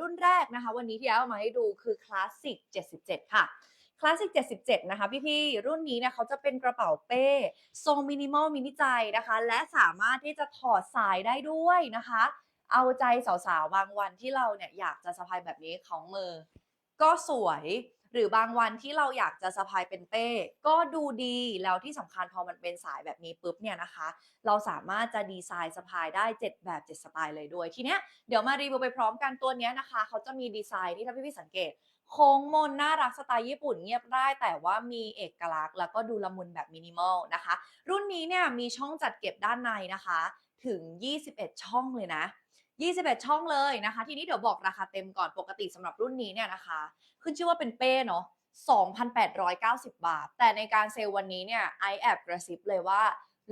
รุ่นแรกนะคะ วันนี้ที่เอามาให้ดูคือคลาสสิก77 ค่ะคลาสสิก77 นะคะ พี่ๆ รุ่นนี้เนี่ยเขาจะเป็นกระเป๋าเป้ ทรงมินิมอลมินิใจนะคะ และสามารถที่จะถอดสายได้ด้วยนะคะ เอาใจสาวๆ บางวันที่เราเนี่ยอยากจะสะพายแบบนี้ของมือ ก็สวย หรือบางวันที่เราอยากจะสะพายเป็นเป้ ก็ดูดีแล้วที่สำคัญพอมันเป็นสายแบบนี้ปุ๊บเนี่ยนะคะ เราสามารถจะดีไซน์สะพายได้ 7 แบบ 7 สไตล์เลยด้วย ทีเนี้ยเดี๋ยวมารีวิวไปพร้อมกันตัวเนี้ยนะคะ เขาจะมีดีไซน์ที่ถ้าพี่ๆสังเกตโค้งมนน่ารักสไตล์ญี่ปุ่นเงียบได้แต่ว่ามีเอกลักษณ์ แล้วก็ดูละมุนแบบมินิมอลนะคะ รุ่นนี้เนี่ยมีช่องจัดเก็บด้านในนะคะ ถึง 21 ช่องเลยนะ 21 ช่องเลยนะคะ ทีนี้เดี๋ยวบอกราคาเต็มก่อนปกติสำหรับรุ่นนี้เนี่ยนะคะ ขึ้นชื่อว่าเป็นเป้เนาะ2,890 บาท แต่ในการเซลล์วันนี้เนี่ยไอแอบกระซิบเลยว่า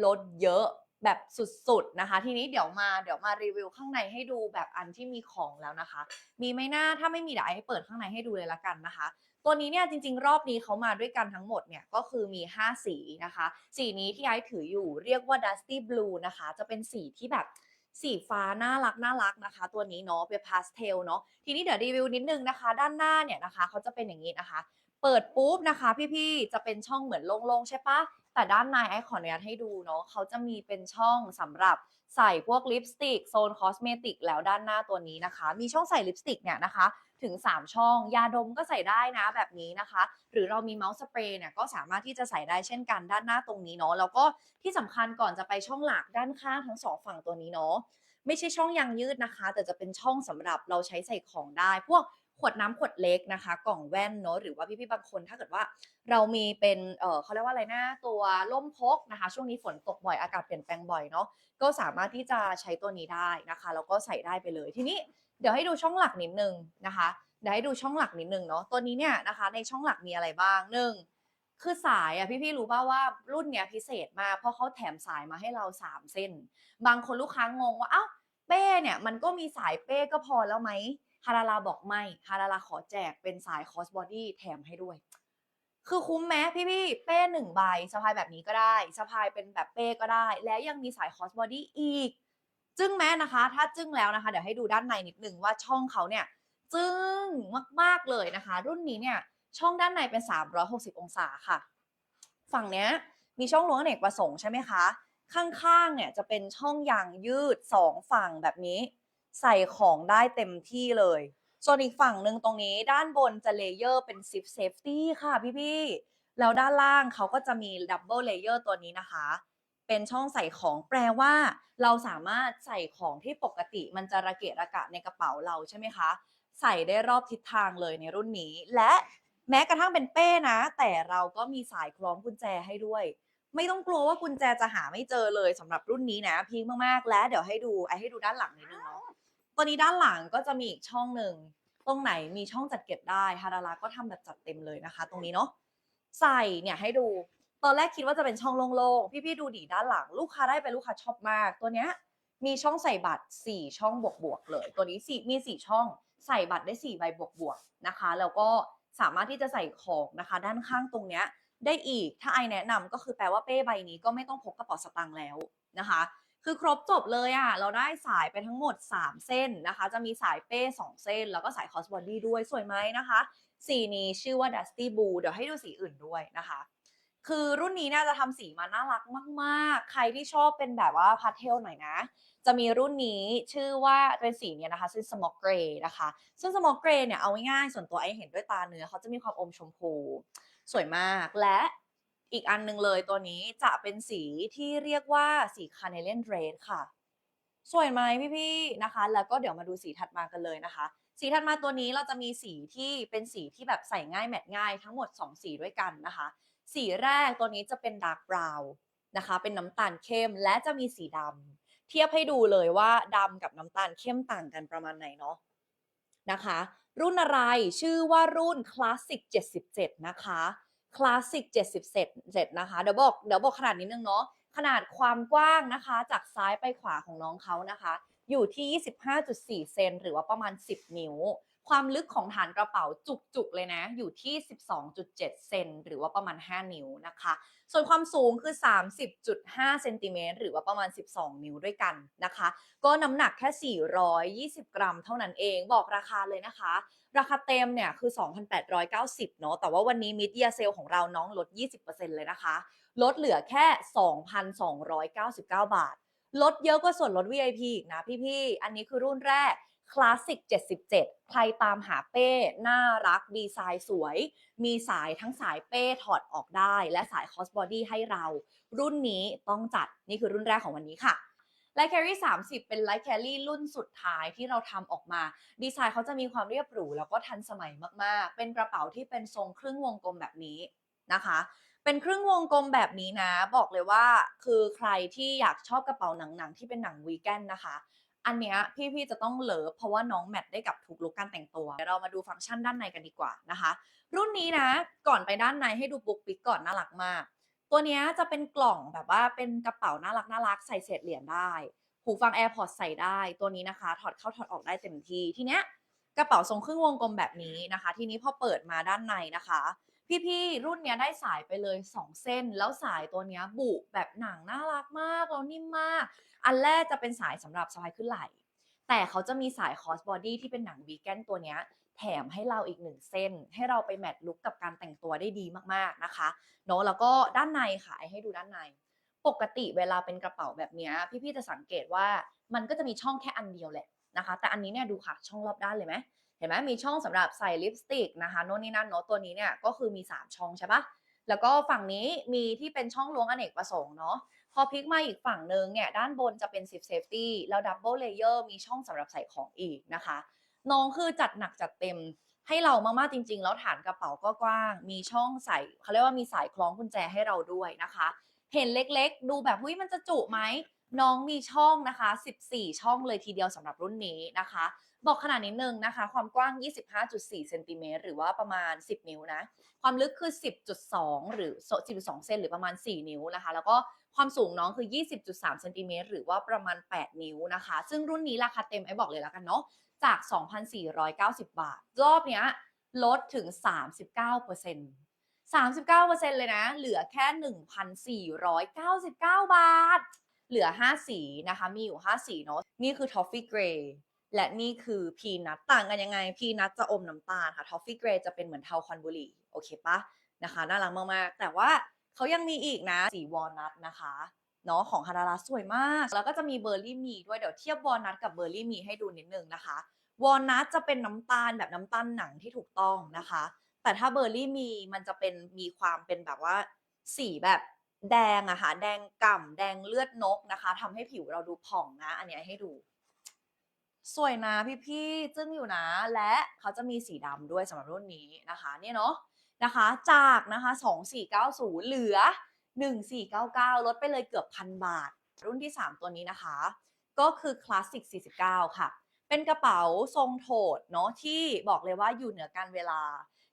ลดเยอะแบบสุดๆนะคะ ทีนี้เดี๋ยวมาเดี๋ยวมารีวิวข้างในให้ดูแบบอันที่มีของแล้วนะคะ มีไหมหน้าถ้าไม่มีเดี๋ยวไอให้เปิดข้างในให้ดูเลยละกันนะคะ ตัวนี้เนี่ยจริงๆ รอบนี้เขามาด้วยกันทั้งหมดเนี่ยก็คือมี 5 สีนะคะ สีนี้ที่ไอถืออยู่เรียกว่า Dusty Blue นะคะ จะเป็นสีที่แบบ สีฟ้าน่ารักน่ารักนะคะ ตัวนี้เนาะเป็นพาสเทลเนาะทีนี้เดี๋ยวรีวิวนิดนึงนะคะ ด้านหน้าเนี่ยนะคะเขาจะเป็นอย่างนี้นะคะ เปิดปุ๊บนะคะ พี่ๆจะเป็นช่องเหมือนโล่งๆใช่ปะแต่ด้านในไอขออนุญาตให้ดูเนาะเขาจะมีเป็นช่องสำหรับใส่พวกลิปสติกโซนคอสเมติกแล้วด้านหน้าตัวนี้นะคะ มีช่องใส่ลิปสติกเนี่ยนะคะ ถึง 3 ช่อง ยาดมก็ใส่ได้นะแบบนี้นะคะ หรือเรามีเมาส์สเปรย์เนี่ยก็สามารถที่จะใส่ได้เช่นกันด้านหน้าตรงนี้เนาะแล้วก็ที่สำคัญก่อนจะไปช่องหลักด้านข้างทั้งสองฝั่งตัวนี้เนาะไม่ใช่ช่องยางยืดนะคะ แต่จะเป็นช่องสำหรับเราใช้ใส่ของได้ พวกขวดน้ำขวดเล็กนะคะ กล่องแว่นเนาะหรือว่าพี่ๆบางคน ถ้าเกิดว่าเรามีเป็นเออเขาเรียกว่าอะไรนะตัวล่มพกนะคะ ช่วงนี้ฝนตกบ่อยอากาศเปลี่ยนแปลงบ่อยเนาะก็สามารถที่จะใช้ตัวนี้ได้นะคะแล้วก็ใส่ได้ไปเลยทีนี้ เดี๋ยวให้ดูช่องหลักนิดนึงนะคะเดี๋ยวให้ดูช่องหลักนิดนึงเนาะตัวนี้เนี่ยนะคะ ในช่องหลักมีอะไรบ้างหนึ่งคือสายอะพี่ๆรู้ป่าว่ารุ่นเนี้ยพิเศษมากเพราะเขาแถมสายมาให้เรา 3 เส้น บางคนลูกค้างงว่าเอ้าเป้เนี่ยมันก็มีสายเป้ก็พอแล้วไหมฮาราลาบอกไม่ฮาราลาขอแจกเป็นสายคอสบอดี้แถมให้ด้วย คือคุ้มไหมพี่ๆเป้หนึ่งใบสะพายแบบนี้ก็ได้สะพายเป็นแบบเป้ก็ได้ และยังมีสายคอสบอดี้อีก จึ้งแม้นะคะ ถ้าจึ้งแล้วนะคะ เดี๋ยวให้ดูด้านในนิดนึงว่าช่องเขาเนี่ยจึ้งมากๆเลยนะคะ รุ่นนี้เนี่ยช่องด้านในเป็น 360 องศาค่ะ ฝั่งเนี้ยมีช่องล้วงอเนกประสงค์ใช่ไหมคะ ข้างๆเนี่ยจะเป็นช่องยางยืด 2 ฝั่งแบบนี้ ใส่ของได้เต็มที่เลย ส่วนอีกฝั่งหนึ่งตรงนี้ด้านบนจะเลเยอร์เป็นซิปเซฟตี้ค่ะพี่ๆแล้วด้านล่างเขาก็จะมีดับเบิลเลเยอร์ตัวนี้นะคะ เป็นช่องใส่ของแปลว่า เราสามารถใส่ของที่ปกติมันจะระเกะระกะในกระเป๋าเราใช่ไหมคะ ใส่ได้รอบทิศทางเลยในรุ่นนี้ และแม้กระทั่งเป็นเป้นะ แต่เราก็มีสายคล้องกุญแจให้ด้วย ไม่ต้องกลัวว่ากุญแจจะหาไม่เจอเลยสำหรับรุ่นนี้นะพีคมากๆ และเดี๋ยวให้ดูไอให้ดูด้านหลังนิดนึงเนาะตัวนี้ด้านหลังก็จะมีอีกช่องหนึ่งตรงไหนมีช่องจัดเก็บได้ฮาราลาก็ทำแบบจัดเต็มเลยนะคะ ตรงนี้เนาะใส่เนี่ยให้ดู ตอนแรกคิดว่าจะเป็นช่องโล่งๆ พี่ๆดูดีด้านหลัง ลูกค้าได้ไปลูกค้าชอบมาก ตัวเนี้ยมีช่องใส่บัตร 4 ช่องบวกๆเลย ตัวนี้สี่มี 4 ช่องใส่บัตรได้ 4 ใบบวกๆนะคะ แล้วก็สามารถที่จะใส่ของนะคะ ด้านข้างตรงเนี้ยได้อีกถ้าไอแนะนำก็คือแปลว่าเป้ใบนี้ก็ไม่ต้องพกกระเป๋าสตางค์แล้วนะคะ คือครบจบเลยอะ่ะเราได้สายไปทั้งหมด 3 เส้นนะคะ จะมีสายเป้ 2 เส้น แล้วก็สายคอสบอดี้ด้วยสวยไหมนะคะ สีนี้ชื่อว่า Dusty Blue เดี๋ยวให้ดูสีอื่นด้วยนะคะ คือรุ่นนี้น่าจะทำสีมาน่ารักมากๆ ใครที่ชอบเป็นแบบว่าพาสเทลหน่อยนะ จะมีรุ่นนี้ชื่อว่าเป็นสีเนี่ยนะคะซึ่ง smoke gray นะคะ ซึ่ง smoke gray เนี่ยเอาง่ายๆส่วนตัวไอเห็นด้วยตาเนื้อเขาจะมีความอมชมพู สวยมากและอีกอันหนึงเลยตัวนี้จะเป็นสีที่เรียกว่าสี carnelian red ค่ะ สวยไหมพี่ๆนะคะ แล้วก็เดี๋ยวมาดูสีถัดมากันเลยนะคะ สีถัดมาตัวนี้เราจะมีสีที่เป็นสีที่แบบใส่ง่ายแมทง่ายทั้งหมด 2 สีด้วยกันนะคะ สีแรกตัวนี้จะเป็นดาร์กบราวน์นะคะ เป็นน้ำตาลเข้มและจะมีสีดำเทียบให้ดูเลยว่าดำกับน้ำตาลเข้มต่างกันประมาณไหนเนาะนะคะ รุ่นอะไรชื่อว่ารุ่น Classic 77 นะคะคลาสสิก77นะคะเดี๋ยวบอกเดี๋ยวบอกขนาดนิดนึงเนาะขนาดความกว้างนะคะ จากซ้ายไปขวาของน้องเขานะคะ อยู่ที่ 25.4 เซนหรือว่าประมาณ 10 นิ้ว ความลึกของฐานกระเป๋าจุกๆเลยนะ อยู่ที่ 12.7 เซนหรือว่าประมาณ 5 นิ้วนะคะ ส่วนความสูงคือ 30.5 เซนติเมตรหรือว่าประมาณ 12 นิ้วด้วยกันนะคะ ก็น้ำหนักแค่ 420 กรัมเท่านั้นเองบอกราคาเลยนะคะ ราคาเต็มเนี่ยคือ 2,890 เนาะแต่ว่าวันนี้มิดเ a ียเซลของเราน้องลด 20%เลยนะคะ ลดเหลือแค่ 2,299 บาท ลดเยอะกว่าส่วนลด VIP อีกนะพี่ๆ อันนี้คือรุ่นแรก Classic 77 ใครตามหาเป้ น่ารักดีไซน์สวย มีสายทั้งสายเป้ถอดออกได้ และสายคอสบอดี้ให้เรา รุ่นนี้ต้องจัด นี่คือรุ่นแรกของวันนี้ค่ะไลท์แครี่30 เป็นไลท์แครี่รุ่นสุดท้ายที่เราทำออกมา ดีไซน์เขาจะมีความเรียบหรู แล้วก็ทันสมัยมากๆ เป็นกระเป๋าที่เป็นทรงครึ่งวงกลมแบบนี้นะคะ เป็นครึ่งวงกลมแบบนี้นะ บอกเลยว่าคือใครที่อยากชอบกระเป๋าหนังๆที่เป็นหนังวีแกนนะคะ อันเนี้ยพี่ๆจะต้องเลิฟเพราะว่าน้องแมทได้กับทุกลุคการแต่งตัวเดี๋ยวเรามาดูฟังก์ชันด้านในกันดีกว่านะคะ รุ่นนี้นะก่อนไปด้านในให้ดูปุ๊กปิ๊กก่อนน่ารักมาก ตัวเนี้ยจะเป็นกล่องแบบว่าเป็นกระเป๋าน่ารักน่ารักใส่เศษเหรียญได้หูฟัง AirPods ใส่ได้ตัวนี้นะคะ ถอดเข้าถอดออกได้เต็มที่ทีเนี้ยกระเป๋าทรงครึ่งวงกลมแบบนี้นะคะ ทีนี้พอเปิดมาด้านในนะคะ พี่ๆรุ่นเนี้ยได้สายไปเลย 2 เส้น แล้วสายตัวเนี้ยบุแบบหนังน่ารักมากแล้วนิ่มมาก อันแรกจะเป็นสายสำหรับสะพายขึ้นไหล่แต่เขาจะมีสายคอสบอดี้ที่เป็นหนังวีแกนตัวเนี้ยแถมให้เราอีกหนึ่งเส้น ให้เราไปแมทลุคกับการแต่งตัวได้ดีมากๆนะคะเนาะแล้วก็ด้านในค่ะให้ดูด้านใน ปกติเวลาเป็นกระเป๋าแบบเนี้ยพี่ๆจะสังเกตว่ามันก็จะมีช่องแค่อันเดียวแหละนะคะ แต่อันนี้เนี่ยดูค่ะช่องรอบด้านเลยไหม เห็นไหมมีช่องสำหรับใส่ลิปสติกนะคะโน่นนี่นั่นเนาะตัวนี้เนี่ยก็คือมี 3 ช่องใช่ปะแล้วก็ฝั่งนี้มีที่เป็นช่องล้วงอเนกประสงค์เนาะพอพลิกมาอีกฝั่งหนึ่งเนี่ยด้านบนจะเป็นซิปเซฟตี้แล้วดับเบิลเลเยอร์มีช่องสำหรับใส่ของอีกนะคะน้องคือจัดหนักจัดเต็มให้เรามากๆจริง ๆ แล้วฐานกระเป๋าก็กว้าง มีช่องใส่เขาเรียกว่ามีสายคล้องกุญแจให้เราด้วยนะคะ เห็นเล็กๆ ดูแบบหุ้ยมันจะจุไหมน้องมีช่องนะคะ 14 ช่องเลยทีเดียวสำหรับรุ่นนี้นะคะ บอกขนาดนิดนึงนะคะ ความกว้าง 25.4เซนติเมตรหรือว่าประมาณ 10 นิ้วนะ ความลึกคือ 10.2 หรือ10.2เซนหรือประมาณ 4 นิ้วนะคะ แล้วก็ความสูงน้องคือ 20.3เซนติเมตรหรือว่าประมาณ 8 นิ้วนะคะ ซึ่งรุ่นนี้ราคาเต็มไอ้บอกเลยแล้วกันเนาะจาก 2,490 บาท รอบเนี้ยลดถึง 39% 39%เลยนะ เหลือแค่ 1,499 บาท เหลือ 5 สีนะคะ มีอยู่ 5 สีเนาะ นี่คือ Toffee Grey และนี่คือพีนัทต่างกันยังไง พีนัทจะอมน้ำตาลค่ะ Toffee Grey จะเป็นเหมือนเทาคอนบุรี่โอเคปะนะคะน่ารักมากๆ แต่ว่าเขายังมีอีกนะสีวอลนัทนะคะเนาะของฮาราราสวยมาก แล้วก็จะมีเบอร์รี่มีด้วยเดี๋ยวเทียบวอลนัทกับเบอร์รี่มีให้ดูนิดนึงนะคะวอลนัทจะเป็นน้ำตาลแบบน้ำตาลหนังที่ถูกต้องนะคะ แต่ถ้าเบอร์รี่มีมันจะเป็นมีความเป็นแบบว่าสีแบบแดงอะค่ะแดงก่ำแดงเลือดนกนะคะทำให้ผิวเราดูผ่องนะ อันนี้ให้ดู สวยนะพี่ๆจึ้งอยู่นะ และเขาจะมีสีดำด้วยสำหรับรุ่นนี้นะคะเนี่ยเนาะนะคะ จากนะคะ2490 เหลือ 1499 ลดไปเลยเกือบพันบาท รุ่นที่ 3 ตัวนี้นะคะ ก็คือ Classic 49 ค่ะ เป็นกระเป๋าทรงโถดเนาะที่บอกเลยว่าอยู่เหนือการเวลา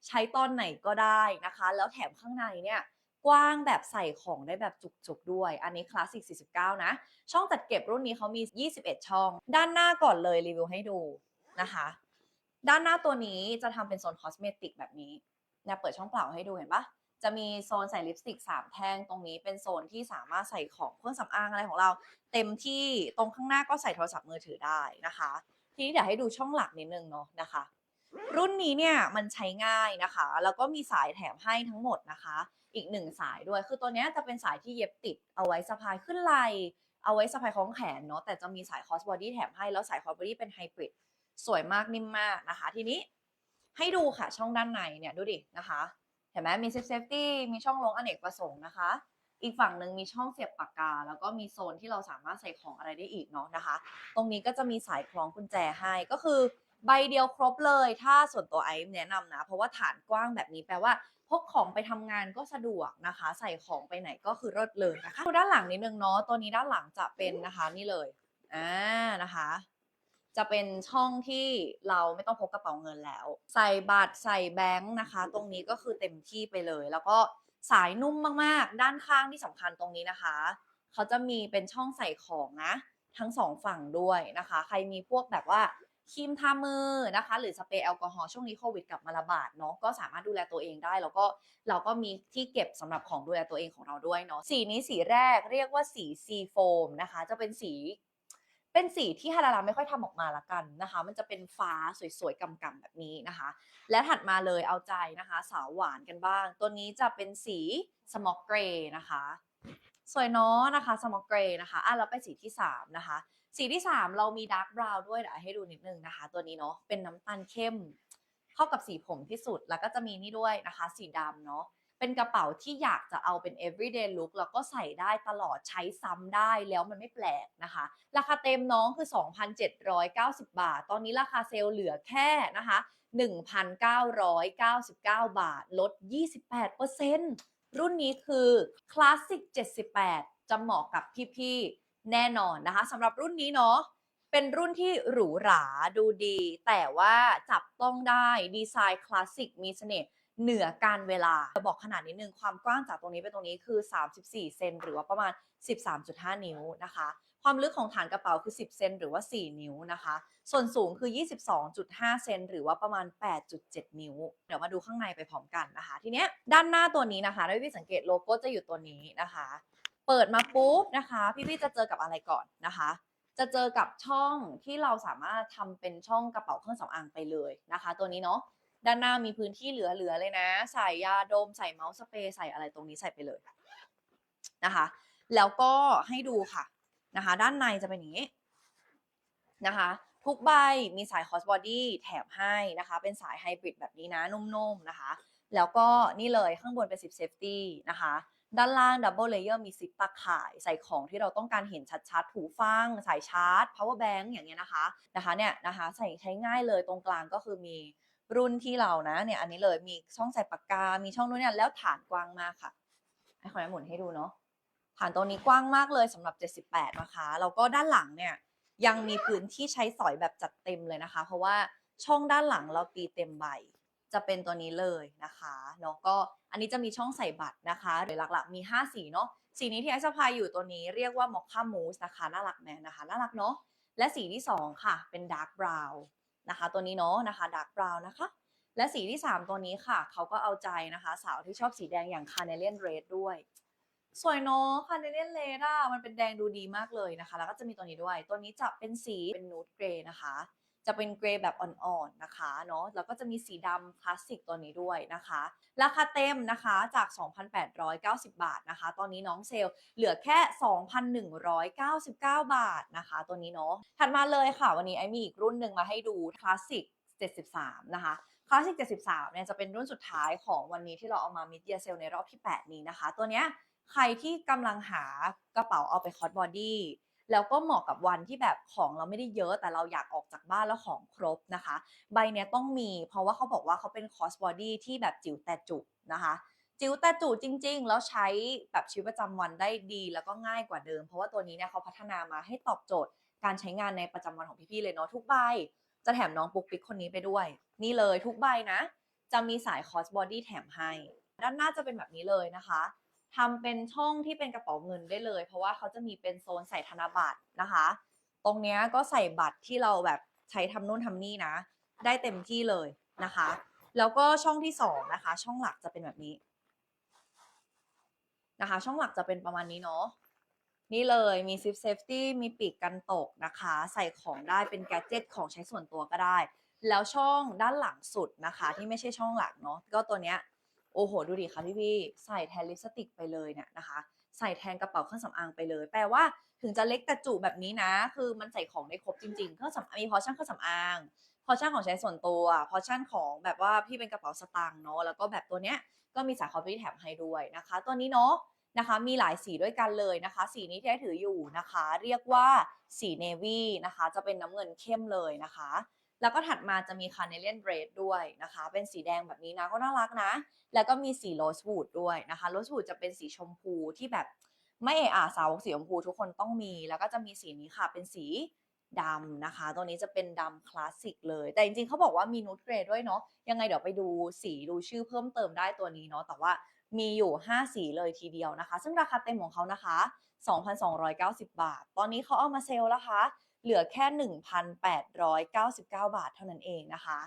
ใช้ตอนไหนก็ได้นะคะ แล้วแถมข้างในเนี่ย กว้างแบบใส่ของได้แบบจุกๆด้วย อันนี้ Classic 49 นะ ช่องจัดเก็บรุ่นนี้เขามี 21 ช่อง ด้านหน้าก่อนเลยรีวิวให้ดูนะคะ ด้านหน้าตัวนี้จะทำเป็นโซนคอสเมติกแบบนี้เนี่ยเปิดช่องเปล่าให้ดูเห็นปะจะมีโซนใส่ลิปสติก 3 แท่งตรงนี้เป็นโซนที่สามารถใส่ของเครื่องสำอางอะไรของเรา เต็มที่ตรงข้างหน้าก็ใส่โทรศัพท์มือถือได้นะคะ ทีนี้เดี๋ยวให้ดูช่องหลักนิดนึงเนาะนะคะ รุ่นนี้เนี่ยมันใช้ง่ายนะคะ แล้วก็มีสายแถมให้ทั้งหมดนะคะ อีกหนึ่งสายด้วย คือตัวนี้จะเป็นสายที่เย็บติดเอาไว้สะพายขึ้นไหล่เอาไว้สะพายคล้องแขนเนาะแต่จะมีสายคอสบอดี้แถมให้แล้วสายคอสบอดี้เป็นไฮบริดสวยมากนิ่มมากนะคะ ทีนี้ให้ดูค่ะช่องด้านในเนี่ยดูดินะคะ เห็นไหมมีซิปเซฟตี้มีช่องลงอเนกประสงค์นะคะ อีกฝั่งหนึ่งมีช่องเสียบปากกา แล้วก็มีโซนที่เราสามารถใส่ของอะไรได้อีกเนาะนะคะ ตรงนี้ก็จะมีสายคล้องกุญแจให้ก็คือ ใบเดียวครบเลย ถ้าส่วนตัวไอซ์แนะนำนะ เพราะว่าฐานกว้างแบบนี้แปลว่าพกของไปทำงานก็สะดวกนะคะ ใส่ของไปไหนก็คือเลิศเลยนะคะดูด้านหลังนิดนึงเนาะตัวนี้ด้านหลังจะเป็นนะคะนี่เลยอ่านะคะ จะเป็นช่องที่เราไม่ต้องพกกระเป๋าเงินแล้ว ใส่บัตรใส่แบงค์นะคะ ตรงนี้ก็คือเต็มที่ไปเลย แล้วก็สายนุ่มมากๆ ด้านข้างที่สำคัญตรงนี้นะคะ เขาจะมีเป็นช่องใส่ของนะ ทั้งสองฝั่งด้วยนะคะ ใครมีพวกแบบว่า ครีมทามือนะคะ หรือสเปรย์แอลกอฮอล์ช่วงนี้โควิดกลับมาระบาดเนาะก็สามารถดูแลตัวเองได้ แล้วก็เราก็มีที่เก็บสำหรับของดูแลตัวเองของเราด้วยเนาะสีนี้สีแรกเรียกว่าสีซีโฟมนะคะ จะเป็นสีเป็นสีที่ฮาราลาไม่ค่อยทำออกมาละกันนะคะ มันจะเป็นฟ้าสวยๆกำๆแบบนี้นะคะ และถัดมาเลยเอาใจนะคะ สาวหวานกันบ้าง ตัวนี้จะเป็นสีสมอกเกรย์นะคะ สวยเนาะนะคะสมอกเกรย์นะคะอะเราไปสีที่3นะคะ สีที่ 3 เรามีดาร์กบราวน์ด้วยเดี๋ยวให้ดูนิดนึงนะคะ ตัวนี้เนาะเป็นน้ำตาลเข้ม เข้ากับสีผมที่สุดแล้วก็จะมีนี่ด้วยนะคะ สีดำเนาะเป็นกระเป๋าที่อยากจะเอาเป็น everyday look แล้วก็ใส่ได้ตลอดใช้ซ้ำได้แล้วมันไม่แปลกนะคะ ราคาเต็มน้องคือ 2,790 บาท ตอนนี้ราคาเซลล์เหลือแค่นะคะ 1,999 บาท ลด 28%รุ่นนี้คือ Classic 78 จะเหมาะกับพี่ๆ แน่นอนนะคะสำหรับรุ่นนี้เนาะเป็นรุ่นที่หรูหราดูดี แต่ว่าจับต้องได้ดีไซน์คลาสสิกมีเสน่ห์เหนือการเวลาจะบอกขนาดนิดนึงความกว้างจากตรงนี้ไปตรงนี้คือ 34 เซนหรือว่าประมาณ 13.5 นิ้วนะคะ ความลึกของฐานกระเป๋าคือ 10 เซนหรือว่า 4 นิ้วนะคะ ส่วนสูงคือ 22.5 เซนหรือว่าประมาณ 8.7 นิ้ว เดี๋ยวมาดูข้างในไปพร้อมกันนะคะ ทีเนี้ยด้านหน้าตัวนี้นะคะถ้พี่สังเกตโลโก้จะอยู่ตัวนี้นะคะ เปิดมาปุ๊บนะคะ พี่ๆจะเจอกับอะไรก่อนนะคะ จะเจอกับช่องที่เราสามารถทำเป็นช่องกระเป๋าเครื่องสำอางไปเลยนะคะ ตัวนี้เนาะด้านหน้ามีพื้นที่เหลือๆเลยนะ ใส่ยาดมใส่เมาส์สเปรย์ใส่อะไรตรงนี้ใส่ไปเลยนะคะ แล้วก็ให้ดูค่ะนะคะ ด้านในจะเป็นอย่างนี้นะคะ ทุกใบมีสายคอสบอดี้แถมให้นะคะ เป็นสายไฮบริดแบบนี้นะนุ่มๆนะคะ แล้วก็นี่เลยข้างบนเป็นซิปเซฟตี้นะคะ ด้านล่างดับเบิลเลเยอร์มีซิปตาข่ายใส่ของที่เราต้องการเห็นชัดๆหูฟังสายชาร์จ power bank อย่างเงี้ยนะคะนะคะเนี่ยนะคะใส่ใช้ง่ายเลยตรงกลางก็คือมีรุ่นที่เรานะเนี่ยอันนี้เลยมีช่องใส่ปากกา มีช่องนู้นเนี่ยแล้วฐานกว้างมากค่ะให้ขอหมุนให้ดูเนาะฐานตรงนี้กว้างมากเลยสำหรับ 78 นะคะแล้วก็ด้านหลังเนี่ยยังมีพื้นที่ใช้สอยแบบจัดเต็มเลยนะคะ เพราะว่าช่องด้านหลังเราตีเต็มใบ จะเป็นตัวนี้เลยนะคะเนาะก็อันนี้จะมีช่องใส่บัตรนะคะโดยหลักๆมี 5 สีเนาะสีนี้ที่ไอซ์สะพายอยู่ตัวนี้เรียกว่ามอคค่ามูสนะคะน่ารักแน่นะคะน่ารักเนาะและสีที่ 2 ค่ะ เป็นดาร์กบราวน์นะคะ ตัวนี้เนาะนะคะดาร์กบราวน์นะคะ และสีที่ 3 ตัวนี้ค่ะเขาก็เอาใจนะคะ สาวที่ชอบสีแดงอย่างคาเนเลียนเรดด้วยสวยเนาะคาเนเลียนเรดอะมันเป็นแดงดูดีมากเลยนะคะ แล้วก็จะมีตัวนี้ด้วย ตัวนี้จะเป็นสีเป็นนูดเกรย์นะคะ จะเป็นเกรย์แบบอ่อนๆนะคะเนาะแล้วก็จะมีสีดำคลาสสิกตัวนี้ด้วยนะคะ ราคาเต็มนะคะจาก 2,890 บาทนะคะ ตอนนี้น้องเซลล์เหลือแค่ 2,199 บาทนะคะ ตัวนี้เนาะถัดมาเลยค่ะ วันนี้ไอมีอีกรุ่นหนึ่งมาให้ดูคลาสสิก73 นะคะคลาสสิก73 เนี่ยจะเป็นรุ่นสุดท้ายของวันนี้ที่เราเอามามิดเดียเซลในรอบที่ 8 นี้นะคะ ตัวเนี้ยใครที่กำลังหากระเป๋าเอาไปคอสบอดี้ แล้วก็เหมาะกับวันที่แบบของเราไม่ได้เยอะแต่เราอยากออกจากบ้านแล้วของครบนะคะ ใบเนี้ยต้องมี เพราะว่าเขาบอกว่าเขาเป็นคอสบอดี้ที่แบบจิ๋วแต่จุนะคะจิ๋วแต่จุจริง ๆ แล้วใช้แบบชีวิตประจำวันได้ดีแล้วก็ง่ายกว่าเดิม เพราะว่าตัวนี้เนี่ยเขาพัฒนามาให้ตอบโจทย์การใช้งานในประจำวันของพี่ๆเลยเนาะทุกใบ จะแถมน้องปุ๊กปิ๊กคนนี้ไปด้วย นี่เลยทุกใบนะ จะมีสายคอสบอดี้แถมให้ ด้านหน้าจะเป็นแบบนี้เลยนะคะ ทำเป็นช่องที่เป็นกระเป๋าเงินได้เลย เพราะว่าเขาจะมีเป็นโซนใส่ธนบัตรนะคะ ตรงนี้ก็ใส่บัตรที่เราแบบใช้ทำนู่นทำนี่นะ ได้เต็มที่เลยนะคะ แล้วก็ช่องที่สองนะคะ ช่องหลักจะเป็นแบบนี้นะคะ ช่องหลักจะเป็นประมาณนี้เนาะนี่เลยมีซิปเซฟตี้มีปีกกันตกนะคะ ใส่ของได้เป็นแกจิตของใช้ส่วนตัวก็ได้ แล้วช่องด้านหลังสุดนะคะ ที่ไม่ใช่ช่องหลักเนาะก็ตัวเนี้ย โอ้โห ดูดิค่ะพี่พี่ใส่แทนลิปสติกไปเลยเนี่ยนะคะ ใส่แทนกระเป๋าเครื่องสำอางไปเลย แปลว่าถึงจะเล็กแต่จุแบบนี้นะ คือมันใส่ของได้ครบจริงๆ เครื่องสำอางมีพอชั่นเครื่องสำอาง พอชั่นของใช้ส่วนตัวพอชั่นของแบบว่าพี่เป็นกระเป๋าสตางค์เนาะ แล้วก็แบบตัวเนี้ยก็มีสายคอฟฟี่แถมให้ด้วยนะคะ ตัวนี้เนาะนะคะ มีหลายสีด้วยกันเลยนะคะ สีนี้ที่ได้ถืออยู่นะคะ เรียกว่าสีเนวี่นะคะ จะเป็นน้ำเงินเข้มเลยนะคะ แล้วก็ถัดมาจะมีคา r เนเลียนเรดด้วยนะคะ เป็นสีแดงแบบนี้นะก็น่ารักนะ แล้วก็มีสีโรสวูดด้วยนะคะโรสวูดจะเป็นสีชมพูที่แบบไม่เอะอะสาวกสีชมพูทุกคนต้องมี แล้วก็จะมีสีนี้ค่ะเป็นสีดำนะคะ ตัวนี้จะเป็นดำคลาสสิกเลย แต่จริงๆเขาบอกว่ามีนูดเกรย์ด้วยเนาะ ยังไงเดี๋ยวไปดูสีดูชื่อเพิ่มเติมได้ตัวนี้เนาะ แต่ว่ามีอยู่ 5 สีเลยทีเดียวนะคะ ซึ่งราคาเต็มของเขานะคะ 2,290 บาท ตอนนี้เขาเอามาเซลล์แล้วคะ เหลือแค่ 1,899 บาทเท่านั้นเองนะคะ